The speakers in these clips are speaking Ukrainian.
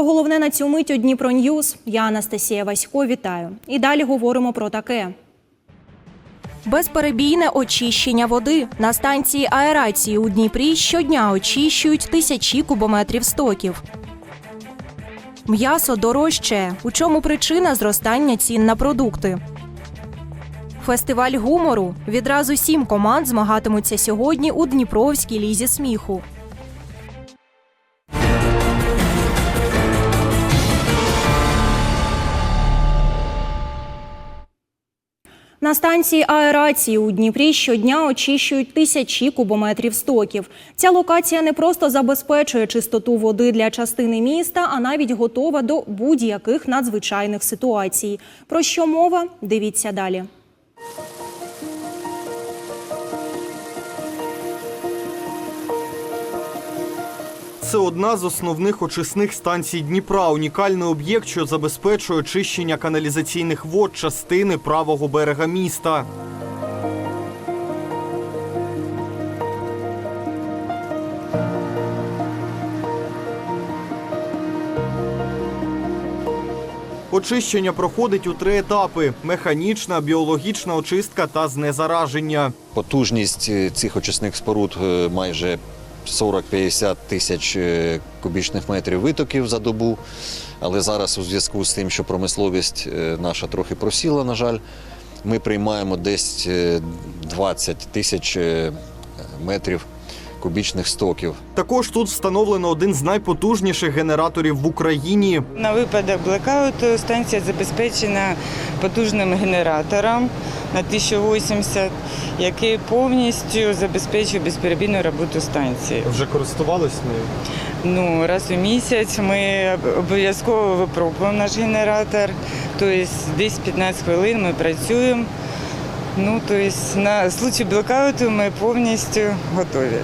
Про головне на цю мить у Дніпро Ньюз. Я Анастасія Васько. Вітаю. І далі говоримо про таке. Безперебійне очищення води на станції аерації у Дніпрі щодня очищують тисячі кубометрів стоків. М'ясо дорожче. У чому причина зростання цін на продукти? Фестиваль гумору. Відразу сім команд змагатимуться сьогодні у Дніпровській лізі сміху. На станції аерації у Дніпрі щодня очищують тисячі кубометрів стоків. Ця локація не просто забезпечує чистоту води для частини міста, а навіть готова до будь-яких надзвичайних ситуацій. Про що мова? Дивіться далі. Це одна з основних очисних станцій Дніпра. Унікальний об'єкт, що забезпечує очищення каналізаційних вод частини правого берега міста. Очищення проходить у три етапи: механічна, біологічна очистка та знезараження. Потужність е, цих очисних споруд е, майже 40-50 тисяч е, кубічних метрів витоків за добу. Але зараз у зв'язку з тим, що промисловість е, наша трохи просіла, на жаль, ми приймаємо десь е, 20 тисяч е, метрів кубічних стоків. Також тут встановлено один з найпотужніших генераторів в Україні. На випадок блекауту станція забезпечена потужним генератором на 1080, який повністю забезпечує безперебійну роботу станції. Вже користувались нею? Ну, раз у місяць ми обов'язково випробуємо наш генератор, тобто десь 15 хвилин ми працюємо. Ну, тобто на случай блекауту ми повністю готові.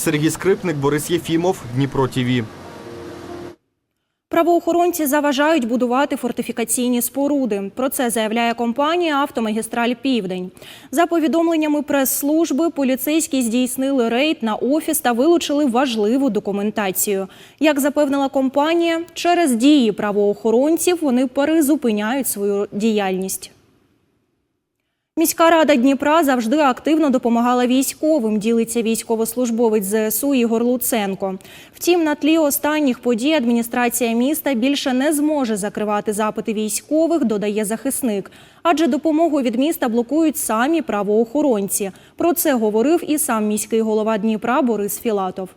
Сергій Скрипник, Борис Єфімов, Дніпро ТІВІ. Правоохоронці заважають будувати фортифікаційні споруди. Про це заявляє компанія Автомагістраль Південь. За повідомленнями прес-служби, поліцейські здійснили рейд на офіс та вилучили важливу документацію. Як запевнила компанія, через дії правоохоронців вони перезупиняють свою діяльність. Міська рада Дніпра завжди активно допомагала військовим, ділиться військовослужбовець ЗСУ Ігор Луценко. Втім, на тлі останніх подій адміністрація міста більше не зможе закривати запити військових, додає захисник. Адже допомогу від міста блокують самі правоохоронці. Про це говорив і сам міський голова Дніпра Борис Філатов.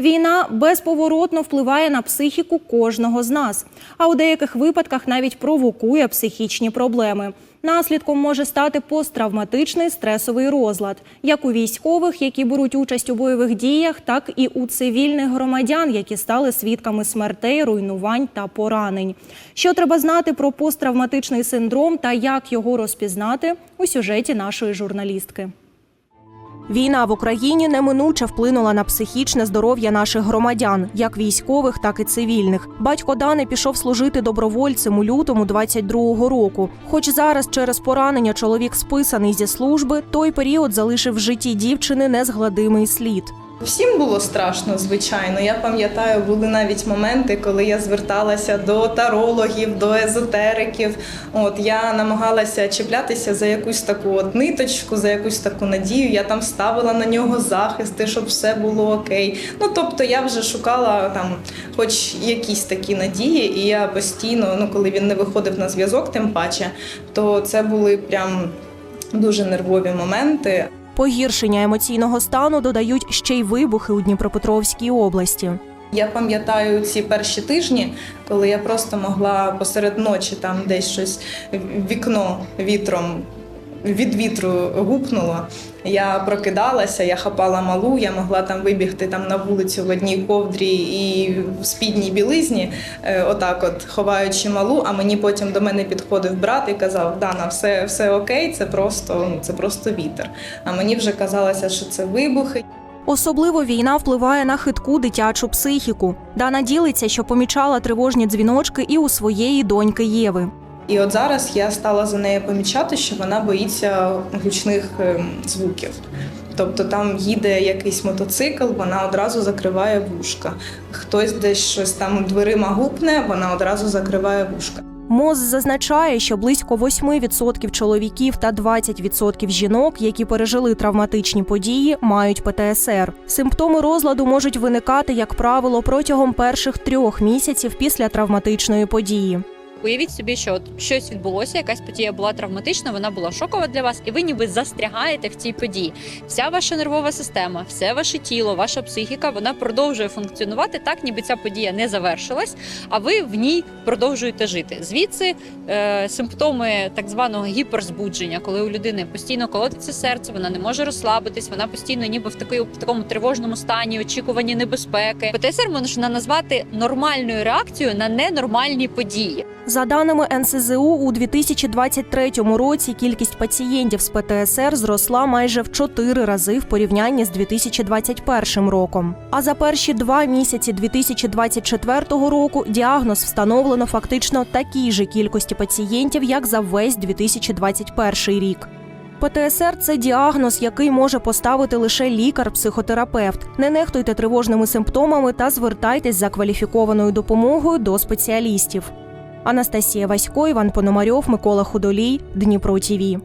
Війна безповоротно впливає на психіку кожного з нас, а у деяких випадках навіть провокує психічні проблеми. Наслідком може стати посттравматичний стресовий розлад, як у військових, які беруть участь у бойових діях, так і у цивільних громадян, які стали свідками смертей, руйнувань та поранень. Що треба знати про посттравматичний синдром та як його розпізнати у сюжеті нашої журналістки. Війна в Україні неминуче вплинула на психічне здоров'я наших громадян, як військових, так і цивільних. Батько Дани пішов служити добровольцем у лютому 22-го року. Хоч зараз через поранення чоловік списаний зі служби, той період залишив в житті дівчини незгладимий слід. Всім було страшно, звичайно. Я пам'ятаю, були навіть моменти, коли я зверталася до тарологів, до езотериків. От я намагалася чіплятися за якусь таку от ниточку, за якусь таку надію. Я там ставила на нього захисти, щоб все було окей. Ну тобто я вже шукала там, хоч якісь такі надії, і я постійно, ну коли він не виходив на зв'язок, тим паче, то це були прям дуже нервові моменти. Погіршення емоційного стану додають ще й вибухи у Дніпропетровській області. Я пам'ятаю ці перші тижні, коли я просто могла посеред ночі там десь щось вікно вітром від вітру гупнуло. Я прокидалася, я хапала малу, я могла там вибігти там на вулицю в одній ковдрі і в спідній білизні, е, отак, от ховаючи малу. А мені потім до мене підходив брат і казав: Дана, все, все окей, це просто, це просто вітер. А мені вже казалося, що це вибухи. Особливо війна впливає на хитку дитячу психіку. Дана ділиться, що помічала тривожні дзвіночки і у своєї доньки Єви. І от зараз я стала за нею помічати, що вона боїться гучних ем, звуків. Тобто там їде якийсь мотоцикл, вона одразу закриває вушка. Хтось десь щось там дверима гупне, вона одразу закриває вушка. МОЗ зазначає, що близько 8% чоловіків та 20% жінок, які пережили травматичні події, мають ПТСР. Симптоми розладу можуть виникати, як правило, протягом перших трьох місяців після травматичної події. Уявіть собі, що от щось відбулося, якась подія була травматична, вона була шокова для вас, і ви ніби застрягаєте в цій події. Вся ваша нервова система, все ваше тіло, ваша психіка, вона продовжує функціонувати так, ніби ця подія не завершилась, а ви в ній продовжуєте жити. Звідси е, симптоми так званого гіперзбудження, коли у людини постійно колотиться серце, вона не може розслабитись, вона постійно ніби в такої в такому тривожному стані, очікуванні небезпеки. ПТСР можна назвати нормальною реакцією на ненормальні події. За даними НСЗУ, у 2023 році кількість пацієнтів з ПТСР зросла майже в 4 рази в порівнянні з 2021 роком. А за перші два місяці 2024 року діагноз встановлено фактично такій же кількості пацієнтів, як за весь 2021 рік. ПТСР це діагноз, який може поставити лише лікар-психотерапевт. Не нехтуйте тривожними симптомами та звертайтесь за кваліфікованою допомогою до спеціалістів. Анастасія Васько, Іван Пономарьов, Микола Худолій, Дніпро ТІВІ.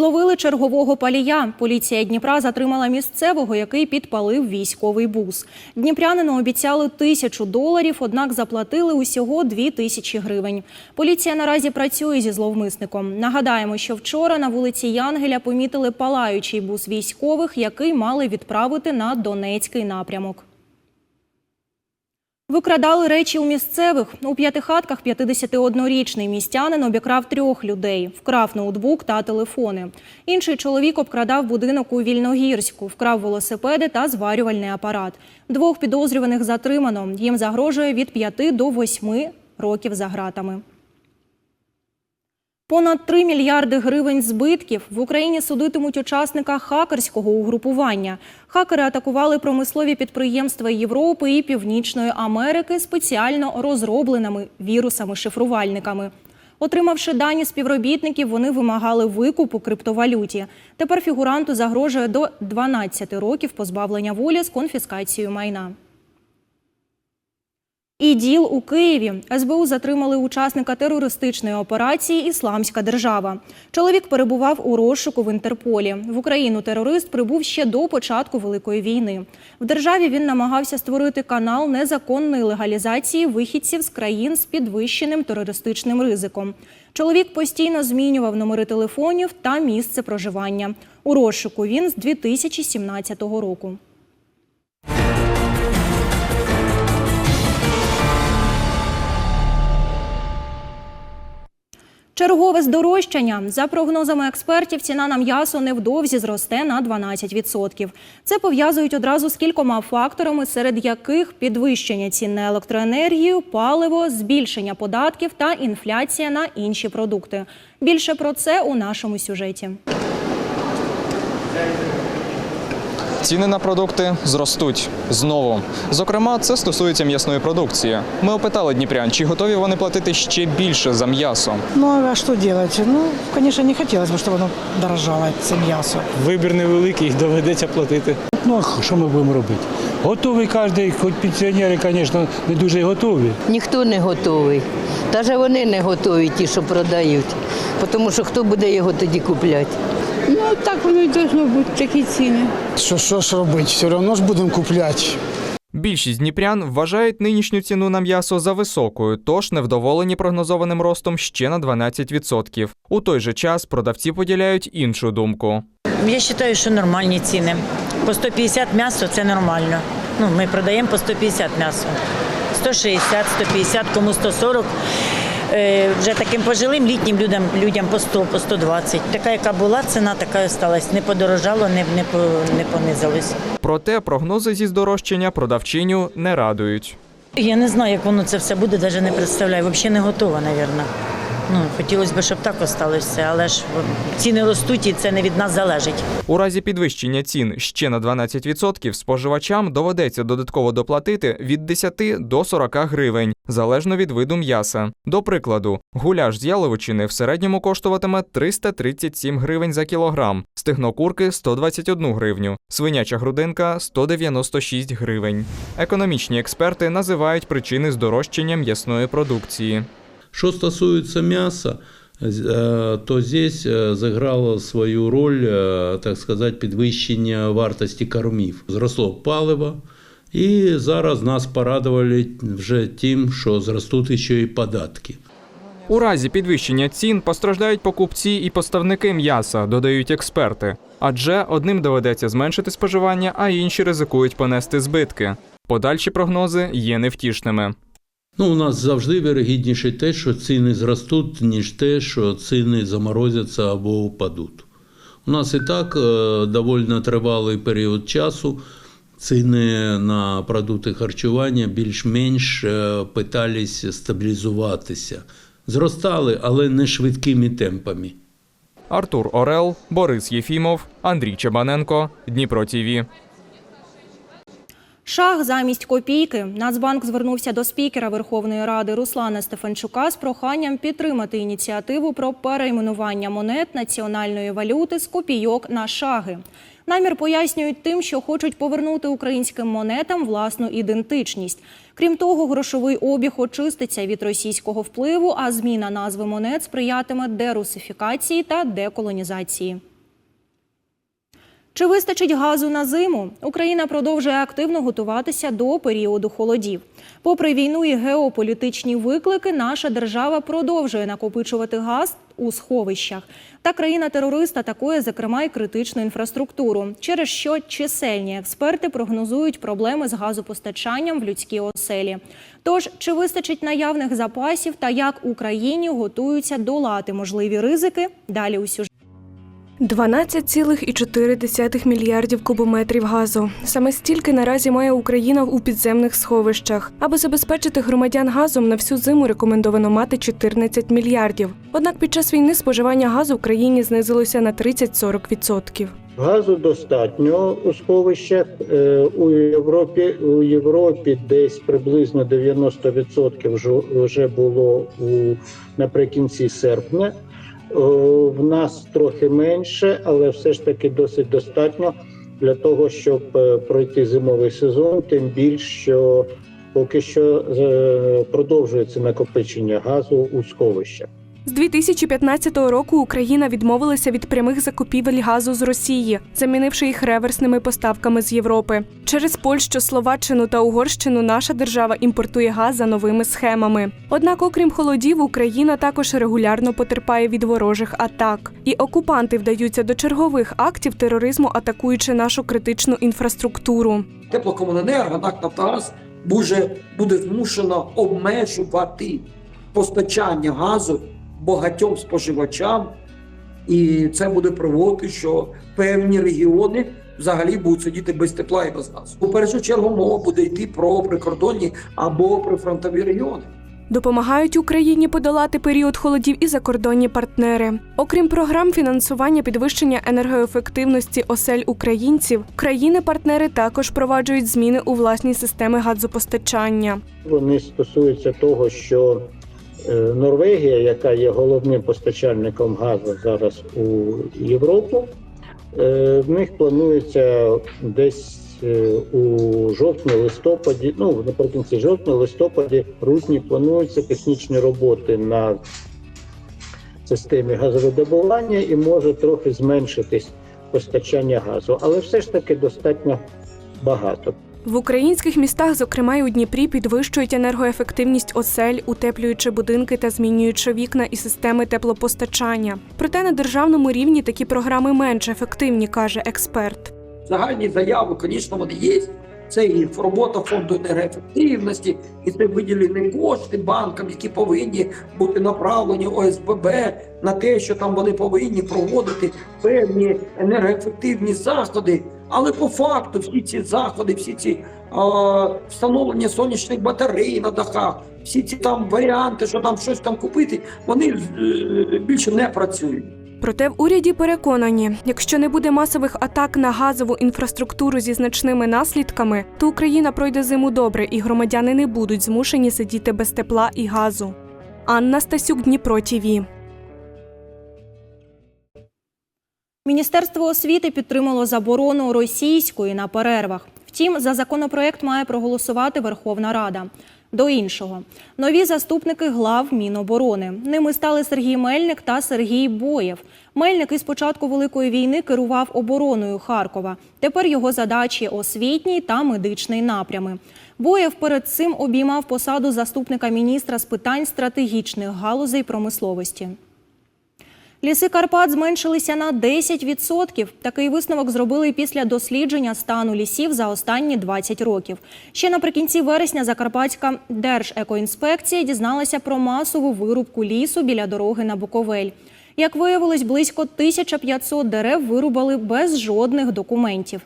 Зловили чергового палія. Поліція Дніпра затримала місцевого, який підпалив військовий бус. Дніпрянину обіцяли тисячу доларів, однак заплатили усього дві тисячі гривень. Поліція наразі працює зі зловмисником. Нагадаємо, що вчора на вулиці Янгеля помітили палаючий бус військових, який мали відправити на Донецький напрямок. Викрадали речі у місцевих. У п'ятихатках 51-річний містянин обікрав трьох людей, вкрав ноутбук та телефони. Інший чоловік обкрадав будинок у Вільногірську, вкрав велосипеди та зварювальний апарат. Двох підозрюваних затримано. Їм загрожує від 5 до 8 років за ґратами. Понад 3 мільярди гривень збитків в Україні судитимуть учасника хакерського угрупування. Хакери атакували промислові підприємства Європи і Північної Америки спеціально розробленими вірусами-шифрувальниками. Отримавши дані співробітників, вони вимагали викуп у криптовалюті. Тепер фігуранту загрожує до 12 років позбавлення волі з конфіскацією майна. І діл у Києві СБУ затримали учасника терористичної операції Ісламська держава. Чоловік перебував у розшуку в Інтерполі. В Україну терорист прибув ще до початку великої війни. В державі він намагався створити канал незаконної легалізації вихідців з країн з підвищеним терористичним ризиком. Чоловік постійно змінював номери телефонів та місце проживання. У розшуку він з 2017 року. Чергове здорожчання. За прогнозами експертів, ціна на м'ясо невдовзі зросте на 12%. Це пов'язують одразу з кількома факторами, серед яких підвищення цін на електроенергію, паливо, збільшення податків та інфляція на інші продукти. Більше про це у нашому сюжеті. Ціни на продукти зростуть знову. Зокрема, це стосується м'ясної продукції. Ми опитали дніпрян, чи готові вони платити ще більше за м'ясо. Ну а что делать? Ну, конечно, не хотелось бы, чтобы оно дорожало, це м'ясо. Вибір невеликий, доведеться платити. Ну а що ми будемо робити? Готовий кожен, хоч пенсіонери, звісно, не дуже готові. Ніхто не готовий. Навіть вони не готові, ті, що продають. Тому що хто буде його тоді купляти? Ну так воно і должно бути такі ціни. Що, що ж робити? Все одно ж будемо купляти. Більшість дніпрян вважають нинішню ціну на м'ясо за високою, тож невдоволені прогнозованим ростом ще на 12%. У той же час продавці поділяють іншу думку. Я вважаю, що нормальні ціни. По 150 м'ясо це нормально. Ну, ми продаємо по 150 м'ясо. 160, 150, кому 140. Е, вже таким пожилим літнім людям, людям по 100, по 120. Така, яка була ціна, така і осталась. Не подорожало, не, не, не понизилось. Проте прогнози зі здорожчання продавчиню не радують. Я не знаю, як воно це все буде, навіть не представляю. Взагалі не готова, мабуть. Ну, хотілося б, щоб так осталося, але ж ціни ростуть і це не від нас залежить. У разі підвищення цін ще на 12% споживачам доведеться додатково доплатити від 10 до 40 гривень, залежно від виду м'яса. До прикладу, гуляш з яловичини в середньому коштуватиме 337 гривень за кілограм, стегно курки – 121 гривню, свиняча грудинка – 196 гривень. Економічні експерти називають причини здорожчання м'ясної продукції. Что стосуется мяса, э, то здесь э, зіграло свою роль, э, так сказати, підвищення вартості кормів. Зросло паливо, і зараз нас порадували вже тим, що зростуть ще й податки. У разі підвищення цін постраждають покупці і поставники м'яса, додають експерти. Адже одним доведеться зменшити споживання, а інші ризикують понести збитки. Подальші прогнози є невтішними. Ну, у нас завжди вірогідніше те, що ціни зростуть, ніж те, що ціни заморозяться або впадуть. У нас і так е, доволі тривалий період часу. Ціни на продукти харчування більш-менш е, питались стабілізуватися. Зростали, але не швидкими темпами. Артур Орел, Борис Єфімов, Андрій Чебаненко, Дніпро ТІВІ. Шах замість копійки. Нацбанк звернувся до спікера Верховної Ради Руслана Стефанчука з проханням підтримати ініціативу про перейменування монет національної валюти з копійок на шаги. Намір пояснюють тим, що хочуть повернути українським монетам власну ідентичність. Крім того, грошовий обіг очиститься від російського впливу, а зміна назви монет сприятиме дерусифікації та деколонізації. Чи вистачить газу на зиму? Україна продовжує активно готуватися до періоду холодів. Попри війну і геополітичні виклики, наша держава продовжує накопичувати газ у сховищах. Та країна-терорист атакує, зокрема, й критичну інфраструктуру, через що чисельні експерти прогнозують проблеми з газопостачанням в людській оселі. Тож, чи вистачить наявних запасів та як Україні готуються долати можливі ризики? Далі у сюжеті. 12,4 мільярдів кубометрів газу. Саме стільки наразі має Україна у підземних сховищах. Аби забезпечити громадян газом на всю зиму рекомендовано мати 14 мільярдів. Однак під час війни споживання газу в країні знизилося на 30-40%. Газу достатньо у сховищах Е, у Європі. У Європі десь приблизно 90% вже- вже було у наприкінці серпня. О, В нас трохи менше, але все ж таки досить достатньо для того, щоб е, пройти зимовий сезон. Тим більше, що поки що е, продовжується накопичення газу у сховищах. З 2015 року Україна відмовилася від прямих закупівель газу з Росії, замінивши їх реверсними поставками з Європи. Через Польщу, Словаччину та Угорщину наша держава імпортує газ за новими схемами. Однак, окрім холодів, Україна також регулярно потерпає від ворожих атак. І окупанти вдаються до чергових актів тероризму, атакуючи нашу критичну інфраструктуру. Теплокомуненерго, НАК «Нафтогаз» буде, буде змушено обмежувати постачання газу багатьом споживачам, і це буде приводити, що певні регіони взагалі будуть сидіти без тепла і без газу. У першу чергу мова буде йти про прикордонні або прифронтові регіони. Допомагають Україні подолати період холодів і закордонні партнери. Окрім програм фінансування підвищення енергоефективності осель українців, країни-партнери також впроваджують зміни у власні системи газопостачання. Вони стосуються того, що Норвегія, яка є головним постачальником газу зараз у Європу, е, в них планується десь е, у жовтні-листопаді, ну наприкінці жовтня-листопаді, грудні плануються технічні роботи на системі газовидобування і може трохи зменшитись постачання газу, але все ж таки достатньо багато. В українських містах, зокрема й у Дніпрі, підвищують енергоефективність осель, утеплюючи будинки та змінюючи вікна і системи теплопостачання. Проте на державному рівні такі програми менш ефективні, каже експерт. Загальні заяви, звісно, вони є. Це і робота фонду енергоефективності, і це виділені кошти банкам, які повинні бути направлені ОСББ на те, що там вони повинні проводити певні енергоефективні заходи. Але по факту всі ці заходи, всі ці е, встановлення сонячних батарей на дахах, всі ці там варіанти, що там щось там купити, вони е, більше не працюють. Проте в уряді переконані, якщо не буде масових атак на газову інфраструктуру зі значними наслідками, то Україна пройде зиму добре, і громадяни не будуть змушені сидіти без тепла і газу. Анна Стасюк, Дніпро ТІВІ. Міністерство освіти підтримало заборону російської на перервах. Втім, за законопроект має проголосувати Верховна Рада. До іншого, нові заступники глав Міноборони. Ними стали Сергій Мельник та Сергій Боєв. Мельник із початку Великої війни керував обороною Харкова. Тепер його задачі освітній та медичний напрями. Боєв перед цим обіймав посаду заступника міністра з питань стратегічних галузей промисловості. Ліси Карпат зменшилися на 10%. Такий висновок зробили після дослідження стану лісів за останні 20 років. Ще наприкінці вересня Закарпатська Держекоінспекція дізналася про масову вирубку лісу біля дороги на Буковель. Як виявилось, близько 1500 дерев вирубали без жодних документів.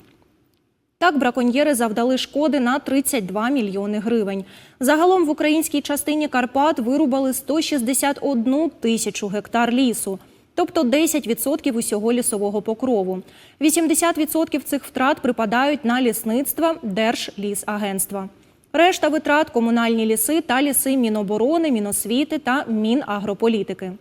Так, браконьєри завдали шкоди на 32 мільйони гривень. Загалом в українській частині Карпат вирубали 161 тисячу гектар лісу, тобто 10% усього лісового покрову. 80% цих втрат припадають на лісництва Держлісагентства. Решта витрат комунальні ліси та ліси Міноборони, Міносвіти та Мінагрополітики.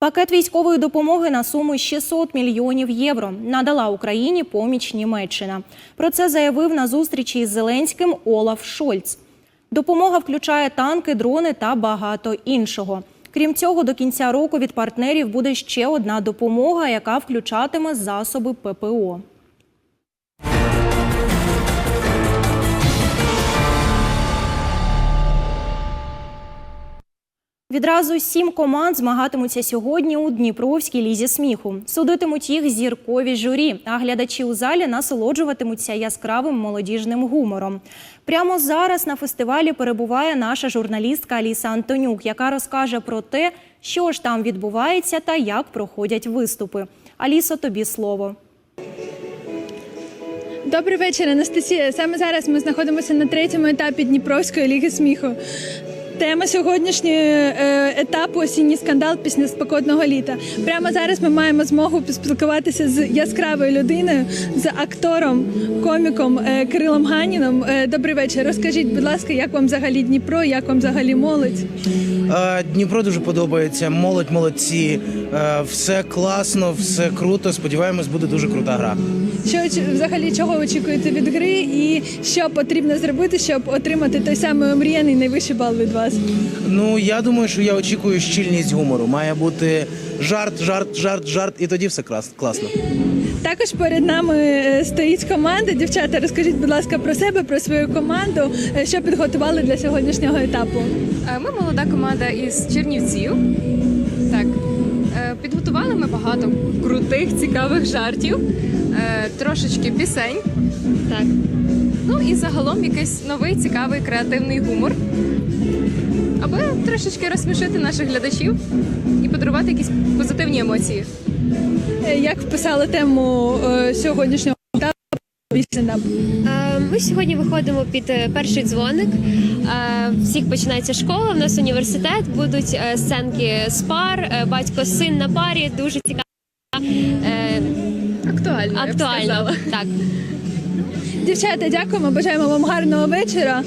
Пакет військової допомоги на суму 600 мільйонів євро надала Україні поміч Німеччина. Про це заявив на зустрічі із Зеленським Олаф Шольц. Допомога включає танки, дрони та багато іншого. Крім цього, до кінця року від партнерів буде ще одна допомога, яка включатиме засоби ППО. Відразу сім команд змагатимуться сьогодні у Дніпровській лізі сміху. Судитимуть їх зіркові журі, а глядачі у залі насолоджуватимуться яскравим молодіжним гумором. Прямо зараз на фестивалі перебуває наша журналістка Аліса Антонюк, яка розкаже про те, що ж там відбувається та як проходять виступи. Алісо, тобі слово. Добрий вечір, Анастасія. Саме зараз ми знаходимося на третьому етапі Дніпровської ліги сміху. Тема сьогоднішнього е, етапу осінній скандал після спекотного літа. Прямо зараз ми маємо змогу поспілкуватися з яскравою людиною, з актором, коміком е, Кирилом Ганіном. Е, Добрий вечір. Розкажіть, будь ласка, як вам взагалі Дніпро, як вам взагалі молодь? Е, Дніпро дуже подобається. Молодь молодці. Е, Все класно, все круто. Сподіваємось, буде дуже крута гра. Що взагалі чого очікуєте від гри, і що потрібно зробити, щоб отримати той самий омріяний найвищий бал від вас? Ну я думаю, що я очікую щільність гумору. Має бути жарт, жарт, жарт, жарт, і тоді все клас- класно. Також перед нами е, стоїть команда. Дівчата, розкажіть, будь ласка, про себе, про свою команду, е, що підготували для сьогоднішнього етапу. Е, Ми молода команда із Чернівців. Так. Підготували ми багато крутих, цікавих жартів, трошечки пісень. Так. Ну і загалом якийсь новий, цікавий, креативний гумор. Аби трошечки розсмішити наших глядачів і подарувати якісь позитивні емоції. Е, Як вписали тему е, сьогоднішнього? Е, Ми сьогодні виходимо під е, перший дзвоник. Всіх починається школа. У нас університет, будуть сценки з пар, батько син на парі. Дуже цікаво. Актуально. Актуально. я б сказала. Так. Дівчата, дякуємо, бажаємо вам гарного вечора.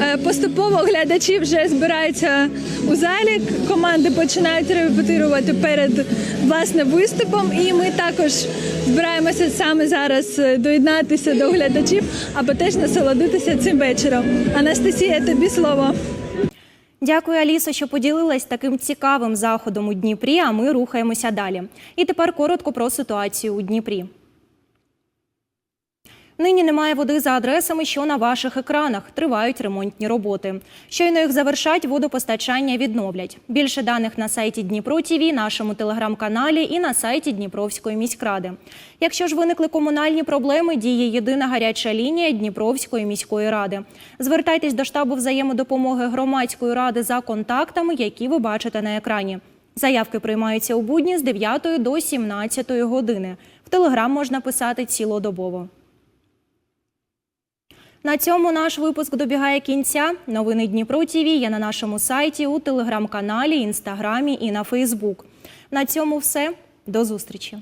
Е, Поступово глядачі вже збираються у залі. Команди починають репетирувати перед власне виступом. І ми також збираємося саме зараз е, доєднатися до глядачів, аби теж насолодитися цим вечором. Анастасія, тобі слово. Дякую, Алісо, що поділилась таким цікавим заходом у Дніпрі. А ми рухаємося далі. І тепер коротко про ситуацію у Дніпрі. Нині немає води за адресами, що на ваших екранах. Тривають ремонтні роботи. Щойно їх завершать, водопостачання відновлять. Більше даних на сайті Дніпро ТІВІ, нашому телеграм-каналі і на сайті Дніпровської міськради. Якщо ж виникли комунальні проблеми, діє єдина гаряча лінія Дніпровської міської ради. Звертайтесь до штабу взаємодопомоги громадської ради за контактами, які ви бачите на екрані. Заявки приймаються у будні з 9 до 17 години. В Телеграм можна писати цілодобово. На цьому наш випуск добігає кінця. Новини Дніпро ТІВІ є на нашому сайті, у телеграм-каналі, інстаграмі і на Фейсбук. На цьому все. До зустрічі.